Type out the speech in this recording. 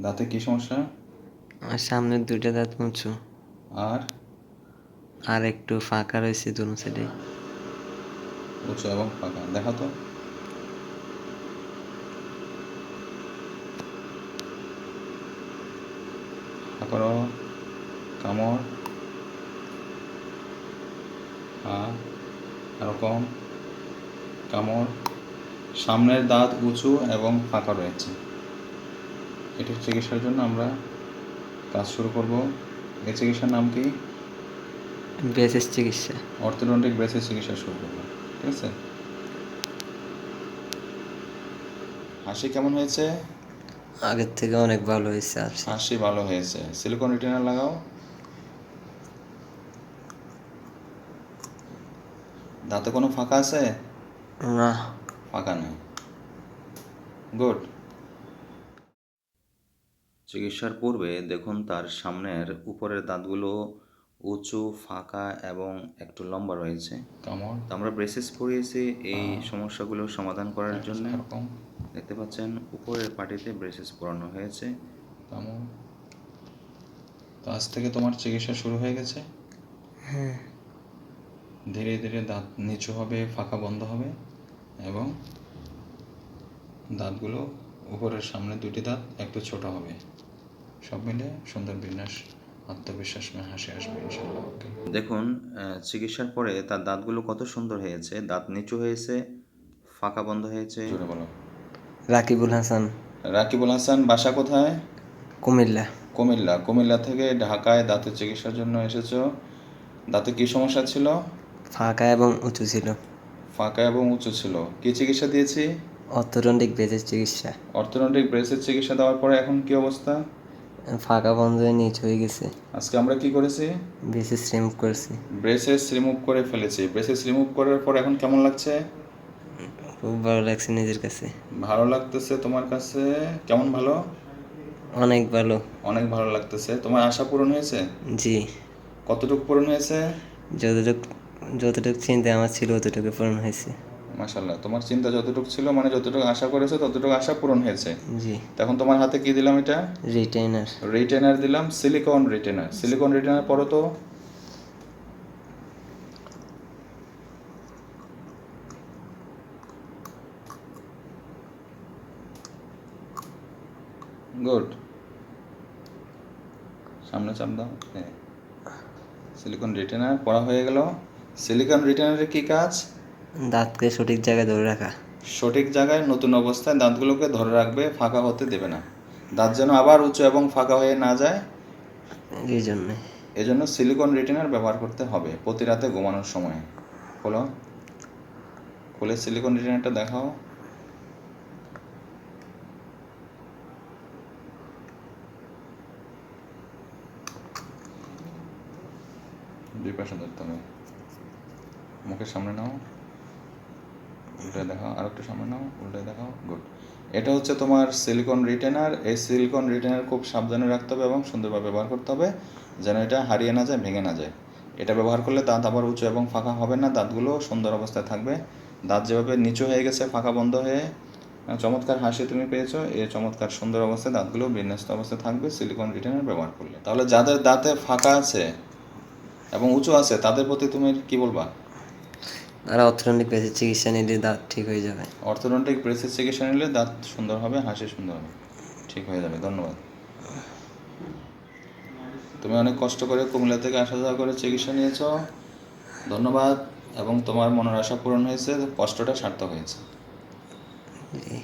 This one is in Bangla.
দাঁতে কি সমস্যা? আর সামনের দুইটা দাঁত মুছো। আর? আর একটু ফাঁকা রয়েছে দুনো সাইডে উঁচু এবং ফাঁকা দেখা তো। করো কামড়। হা এরকম কামড়। সামনের দাঁত উঁচু এবং ফাঁকা রয়েছে। এটির চিকিৎসার জন্য আমরা কাজ শুরু করব। এই চিকিৎসার নাম কি? বেসেস চিকিৎসা। অর্থোডন্টিক ব্রেসের চিকিৎসা শুরু করব ঠিক আছে? হাসি কেমন হয়েছে? আগের থেকে অনেক ভালো হয়েছে হাসি ভালো হয়েছে। সিলিকন রিটেনার লাগাও। দাঁতে কোনো ফাঁকা আছে? না। ফাঁকা নেই। গুড চিকিৎসার পূর্বে দেখুন তার সামনের উপরের দাঁতগুলো উঁচু ফাঁকা এবং একটু লম্বা রয়েছে। তো আমরা ব্রেসেস পরিয়েছি এই সমস্যাগুলো সমাধান করার জন্য। এরকম। দেখতে পাচ্ছেন উপরের পাটিতে ব্রেসেস পরানো হয়েছে। তো আজ থেকে তোমার চিকিৎসা শুরু হয়ে গেছে? হ্যাঁ। ধীরে ধীরে দাঁত নিচু হবে ফাঁকা বন্ধ হবে এবং দাঁতগুলো উপরের সামনে দুটি দাঁত একটু ছোট হবে। সব মিলে সুন্দর বিন্যাস আত্মবিশ্বাস নিয়ে হাসি আসবে ইনশাল্লাহ ওকে। দেখুন চিকিৎসার পরে তার দাঁতগুলো কত সুন্দর হয়েছে। দাঁত নিচু হয়েছে ফাঁকা বন্ধ হয়েছে। জোরে বলো। রাকিবুল হাসান। রাকিবুল হাসান বাসা কোথায়? কুমিল্লা। কুমিল্লা। কুমিল্লা থেকে ঢাকায় দাঁতের চিকিৎসার জন্য এসেছ। দাঁতে কি সমস্যা ছিল? ফাঁকা এবং উঁচু ছিল। ফাঁকা এবং উঁচু ছিল। কি চিকিৎসা দিয়েছি? অর্থোডন্টিক বেসেস চিকিৎসা। অর্থোডন্টিক ব্রেসের চিকিৎসা দেওয়ার পরে এখন কি অবস্থা? ফাঁকা বন্ধ হয়ে নিচ হয়ে গেছে। আজকে আমরা কি করেছি? বেসেস রিমুভ করেছি। ব্রেসেস রিমুভ করে ফেলেছি। ব্রেসেস রিমুভ করার পর এখন কেমন লাগছে? খুব ভালো লাগছে নিজের কাছে। ভালো লাগতেছে তোমার কাছে? কেমন ভালো? অনেক ভালো। অনেক ভালো লাগতেছে। তোমার আশা পূরণ হয়েছে? জি। কতটুকু পূরণ হয়েছে? যতটুকু যতটুকু চিন্তা আমার ছিল ততটুকু পূরণ হয়েছে। মাশাল্লাহ তোমার চিন্তা যতটুকু ছিল মানে যতটুকু আশা করেছ ততটুকু আশা পূরণ হয়েছে। জি। তখন তোমার হাতে কি দিলাম এটা? রিটেইনার রিটেনার দিলাম সিলিকন রিটেনার সিলিকন রিটেনার পরো তো। গুড সামনে চাপ দাও হ্যাঁ। সিলিকন রিটেনার পড়া হয়ে গেল। সিলিকন রিটেনারের কি কাজ? দাঁতকে সঠিক জায়গায় ধরে রাখা। সঠিক জায়গায় নতুন অবস্থায় দাঁতগুলোকে ধরে রাখবে ফাঁকা হতে দেবে না। দাঁত যেন আবার উঁচু এবং ফাঁকা হয়ে না যায়। এই জন্যে। এজন্য সিলিকন রিটেনার ব্যবহার করতে হবে প্রতি রাতে ঘুমানোর সময়। খোলো। খুলে সিলিকন রিটেনারটা দেখাও। দুই পাশে ধরতে হবে। মুখের সামনে নাও। উল্টে দেখাও, আর একটু সামনে নাও, উল্টে দেখাও গুড এটা হচ্ছে তোমার সিলিকন রিটেনার এই সিলিকন রিটেনার খুব সাবধানে রাখতে হবে এবং সুন্দরভাবে ব্যবহার করতে হবে, যেন এটা হারিয়ে না যায়, ভেঙে না যায়। এটা ব্যবহার করলে দাঁত আবার উঁচু এবং ফাঁকা হবে না, দাঁতগুলো সুন্দর অবস্থায় থাকবে। দাঁত যেভাবে নিচু হয়ে গেছে, ফাঁকা বন্ধ হয়ে চমৎকার হাসি তুমি পেয়েছ, এই চমৎকার সুন্দর অবস্থায় দাঁতগুলো বিন্যস্ত অবস্থায় থাকবে সিলিকন রিটেনার ব্যবহার করলে। তাহলে যাদের দাঁতে ফাঁকা আছে এবং উঁচু আছে, তাদের প্রতি তুমি কি বলবা? আর অর্থনৈতিক প্রেসের চিকিৎসা নিলে দাঁত ঠিক হয়ে যাবে। অর্থোডন্টিক ব্রেসের চিকিৎসা নিলে দাঁত সুন্দর হবে হাসি সুন্দর হবে ঠিক হয়ে যাবে ধন্যবাদ। তুমি অনেক কষ্ট করে কুমিল্লা থেকে আসা যাওয়া করে চিকিৎসা নিয়েছো ধন্যবাদ এবং তোমার মনের আশা পূরণ হয়েছে কষ্টটা সার্থক হয়েছে। জি।